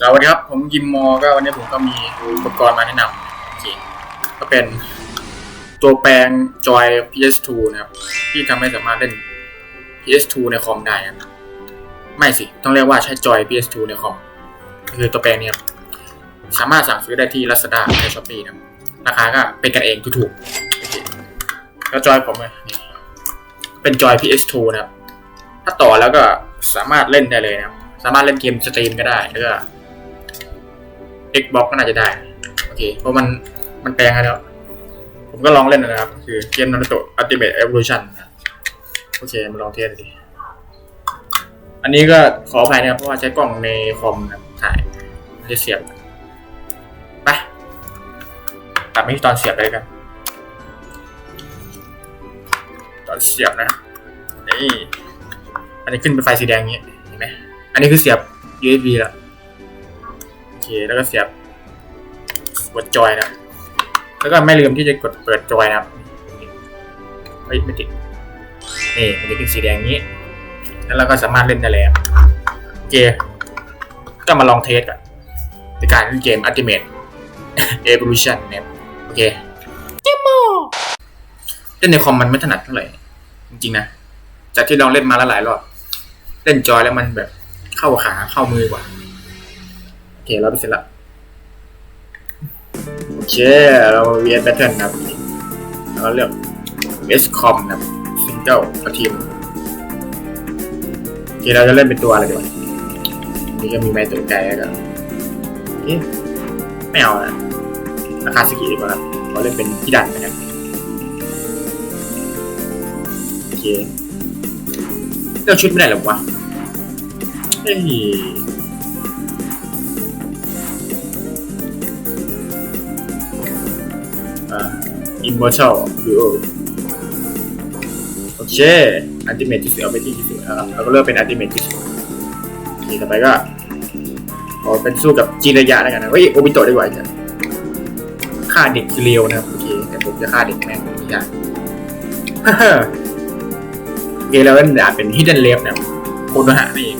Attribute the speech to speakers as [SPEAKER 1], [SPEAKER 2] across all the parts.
[SPEAKER 1] สวัสดีครับ ผมยิมมอ ก็วันนี้ผมก็มีอุปกรณ์มาแนะนำโอเคก็เป็นตัวแปลงจอย PS2 นะครับ ที่ทำให้สามารถเล่น PS2 ในคอมได้นะครับไม่สิ ต้องเรียกว่าใช้จอย PS2 ในคอมคือตัวแปลงเนี้ครับสามารถสั่งซื้อได้ที่ Lazada ใน Shopee นะราคาก็เป็นกันเองถูกๆโอเคก็จอยผมเลยนี่เป็นจอย PS2 นะครับ ถ้าต่อแล้วก็สามารถเล่นได้เลยนะครับสามารถเล่นเกมสตรีมก็ได้แล้วก็ Xbox ก็น่าจะได้ โอเค เพราะมันมันแปลงให้แล้ว ผมก็ลองเล่นนะครับ คือเกมนารูโตะ Ultimate Evolution นโอเคมาลองเทสดูดิอันนี้ก็ขออภัยนะครับ เพราะว่าใช้กล้องในคอมนะถ่ายไม่ได้เสียบไปตัดไม่ที่ตอนเสียบเลยกัน ตอนเสียบนะนี่อันนี้ขึ้นเป็นไฟสีแดงอย่างนี้เห็นไหมอันนี้คือเสียบ USB แล้ว เคแล้วก็เสียบกดจอยนะแล้วก็ไม่ลืมที่จะกดเปิดจอยนะครับเฮ้ยไม่ติดนี่มันจะขึ้นสีแดงงนี้ แล้วเราก็สามารถเล่นได้แล้วโอเคก็มาลองเทสกันในการเล่นเกม Ultimate Evolution นะครับโอเคเล่นในคอมมันไม่ถนัดเท่าไหร่จริงๆนะจากที่ลองเล่นมาแล้วหลายรอบเล่นจอยแล้วมันแบบเข้าขาเข้ามือกว่า เคเราไปเสร็จละโอเค เราเวียนแพทเทิร์นนะครับแล้วก็เลือก S com นะครับ single กับทีมโอเคเราจะเล่นเป็นตัวอะไรดีวะนี่ก็มีไม้ตัวไกลแล้วก็เอ๊ะไม่เอานะราคาสกีดีกว่าครับเราเล่นเป็นพี่ดันไปนะโอเคเลือกชุดไม่ได้หรอวะเฮ้ย immortal duo โอเค ultimate ที่สุดเอาไปที่ที่สุดนะครับเราก็เลือกเป็น ultimate ที่สุดโอเคต่อไปก็ขอเป็นสู้กับจีนระยะแล้วกันนะเฮ้ยโอบิโตะดีกว่าจ้ะฆ่าเด็กคือเร็วนะครับโอเคแต่ผมจะฆ่าเด็กแม่งไม่ได้ฮ่าฮ่าโอเคเราเล่นดาบเป็น hidden left นะครับโคโนหะนี่เอง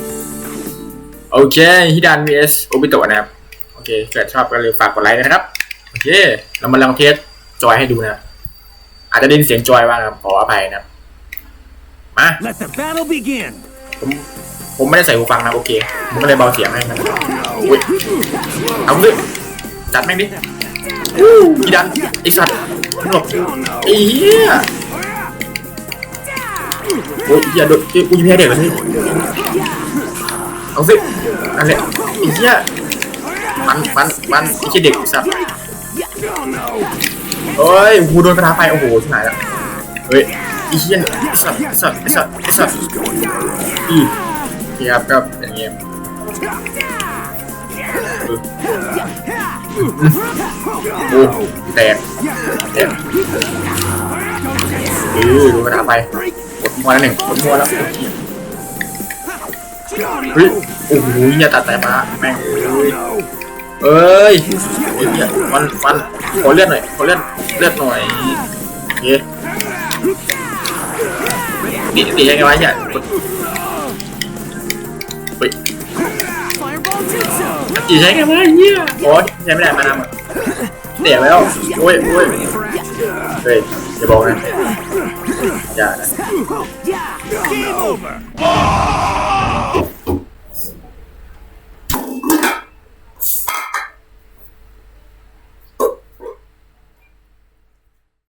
[SPEAKER 1] โอเค hidden vs โอบิโตะนะครับ โอเคเกิดชอบก็เลยฝากกดไลค์นะครับ โอเค เรามาลองเทส จอยให้ดูนะครับอาจจะได้ยินเสียงจอยบ้างนะครับขออภัยนะครับมา
[SPEAKER 2] Let the battle begin.
[SPEAKER 1] ผมผมไม่ได้ใส่หูฟังนะโอเคผมก็เลยเบาเสียงให้มันอุ้ยเอาดิจัดแม่งดิอู้พี่ดันไอสัตว์มึงหลบไอ้เหี้ยโอ้ยเหี้ยโดนกูยิงแพ้เด็กเลยเอาสินั่นแหละไอ้เหี้ยมันมันมันไอ้เหี้ยเด็กไอ้สัตว์ เอ้ยกูโดนกระทาไฟโอ้โหที่ไหนละเฮ้ยอีเชี่ยไอสัตว์ไอสัตว์ไอสัตว์ไอสัตว์อีโอเคครับก็อย่างเงี้ยเออโอ้แตกแตกเออโดนกระทาไฟกดมัวแล้วหนึ่งกดมัวแล้วเฮ้ยโอ้โหอย่าตัดแต่มาแม่งเอ้ย เอ้ยโอ้ยเนี่ยมันมันขอเลือดหน่อยขอเลือดเลือดหน่อยโอเคนี่ตียังไงวะเนี่ยเฮ้ยตีใช้ไงวะเฮียโอ้ยใช้ไม่ได้มานำเสียวแล้วโอ้ยโอ้ยเฮ้ยอย่าบอกนะอย่านะ
[SPEAKER 2] Game over.